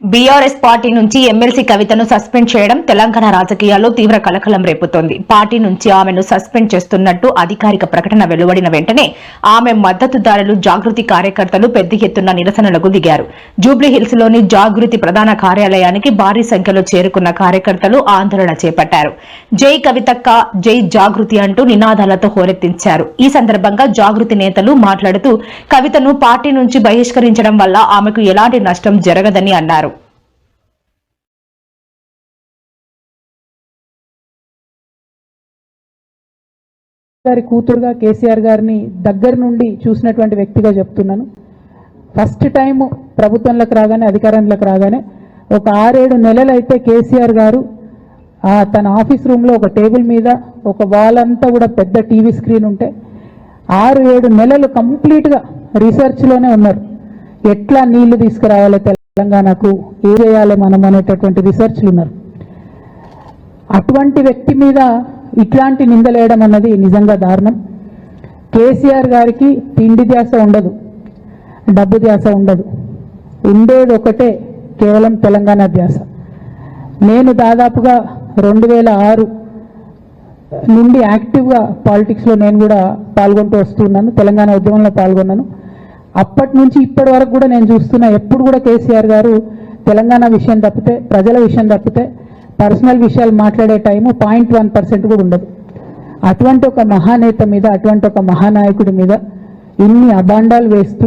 BRS party నుంచి MLC కవితను suspend చేయడం తెలంగాణ రాజకీయాల్లో తీవ్ర కలకలం రేపుతోంది. పార్టీ నుంచి ఆమెను సస్పెండ్ చేస్తున్నట్టు అధికారిక ప్రకటన వెలువడిన వెంటనే ఆమె మద్దతుదారులు జాగృతి కార్యకర్తలు పెద్ద ఎత్తున నిరసనలకు దిగారు. జూబ్లీహిల్స్లోని జాగృతి ప్రధాన కార్యాలయానికి భారీ సంఖ్యలో చేరుకున్న కార్యకర్తలు ఆందోళన చేపట్టారు. జై కవితక్క జై జాగృతి అంటూ నినాదాలతో హోరెత్తించారు. ఈ సందర్భంగా జాగృతి నేతలు మాట్లాడుతూ కవితను పార్టీ నుంచి బహిష్కరించడం వల్ల ఆమెకు ఎలాంటి నష్టం జరగదని అన్నారు. గారి కూతురుగా కేసీఆర్ గారిని దగ్గర నుండి చూసినటువంటి వ్యక్తిగా చెప్తున్నాను. ఫస్ట్ టైం ప్రభుత్వంలోకి రాగానే అధికారంలోకి రాగానే ఒక ఆరేడు నెలలు అయితే కేసీఆర్ గారు తన ఆఫీస్ రూమ్లో ఒక టేబుల్ మీద ఒక వాల్ అంతా కూడా పెద్ద టీవీ స్క్రీన్ ఉంటే ఆరు ఏడు నెలలు కంప్లీట్గా రీసెర్చ్లోనే ఉన్నారు. ఎట్లా నీళ్ళు తీసుకురావాలి తెలంగాణకు ఏ చేయాలి మనం అనేటటువంటి రీసెర్చ్లు ఉన్నారు. అటువంటి వ్యక్తి మీద ఇట్లాంటి నిందలేయడం అన్నది నిజంగా దారుణం. కేసీఆర్ గారికి తిండి ధ్యాస ఉండదు డబ్బు ధ్యాస ఉండదు. ఉండేది ఒకటే కేవలం తెలంగాణ ధ్యాస. నేను దాదాపుగా రెండు వేల ఆరు నుండి యాక్టివ్గా పాలిటిక్స్లో నేను కూడా పాల్గొంటూ వస్తున్నాను తెలంగాణ ఉద్యమంలో పాల్గొన్నాను. అప్పటి నుంచి ఇప్పటి వరకు కూడా నేను చూస్తున్నా ఎప్పుడు కూడా కేసీఆర్ గారు తెలంగాణ విషయం తప్పితే ప్రజల విషయం తప్పితే పర్సనల్ విషయాలు మాట్లాడే టైము పాయింట్ వన్ పర్సెంట్ కూడా ఉండదు. అటువంటి ఒక మహానేత మీద అటువంటి ఒక మహానాయకుడి మీద ఇన్ని అబాండాలు వేస్తూ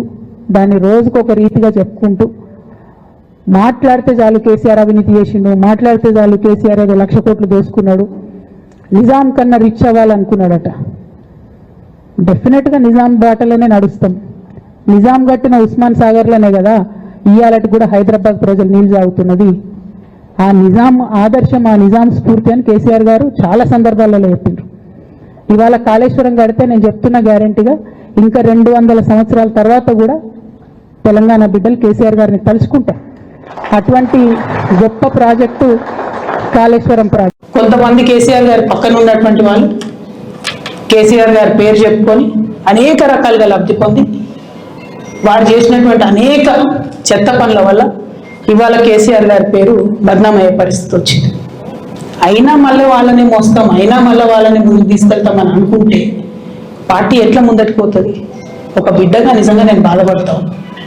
దాన్ని రోజుకొక రీతిగా చెప్పుకుంటూ మాట్లాడితే చాలు కేసీఆర్ అవినీతి చేసిండు మాట్లాడితే చాలు కేసీఆర్ ఏదో లక్ష కోట్లు దోసుకున్నాడు. నిజాం కన్నా రిచ్ అవ్వాలనుకున్నాడట. డెఫినెట్గా నిజాం బాటలోనే నడుస్తాం. నిజాం కట్టిన ఉస్మాన్ సాగర్లోనే కదా ఇవాళటి కూడా హైదరాబాద్ ప్రజలు నీళ్ళు సాగుతున్నది ఆ నిజాం ఆదర్శం ఆ నిజాం స్ఫూర్తి అని కేసీఆర్ గారు చాలా సందర్భాలలో చెప్పిండ్రు. ఇవాళ కాళేశ్వరం కడితే నేను చెప్తున్న గ్యారంటీగా ఇంకా రెండు వందల సంవత్సరాల తర్వాత కూడా తెలంగాణ బిడ్డలు కేసీఆర్ గారిని తలుచుకుంటారు. అటువంటి గొప్ప ప్రాజెక్టు కాళేశ్వరం ప్రాజెక్ట్. కొంతమంది కేసీఆర్ గారి పక్కన ఉన్నటువంటి వాళ్ళు కేసీఆర్ గారి పేరు చెప్పుకొని అనేక రకాలుగా లబ్ధి పొంది వారు చేసినటువంటి అనేక చెత్త పనుల వల్ల ఇవాళ కేసీఆర్ గారి పేరు బద్నామయ్యే పరిస్థితి వచ్చింది అయినా మళ్ళీ వాళ్ళని మోస్తాం అయినా మళ్ళీ వాళ్ళని ముందుకు తీసుకెళ్తామని అనుకుంటే పార్టీ ఎట్లా ముందటికి పోతుంది? ఒక బిడ్డగా నిజంగా నేను బాధపడతాను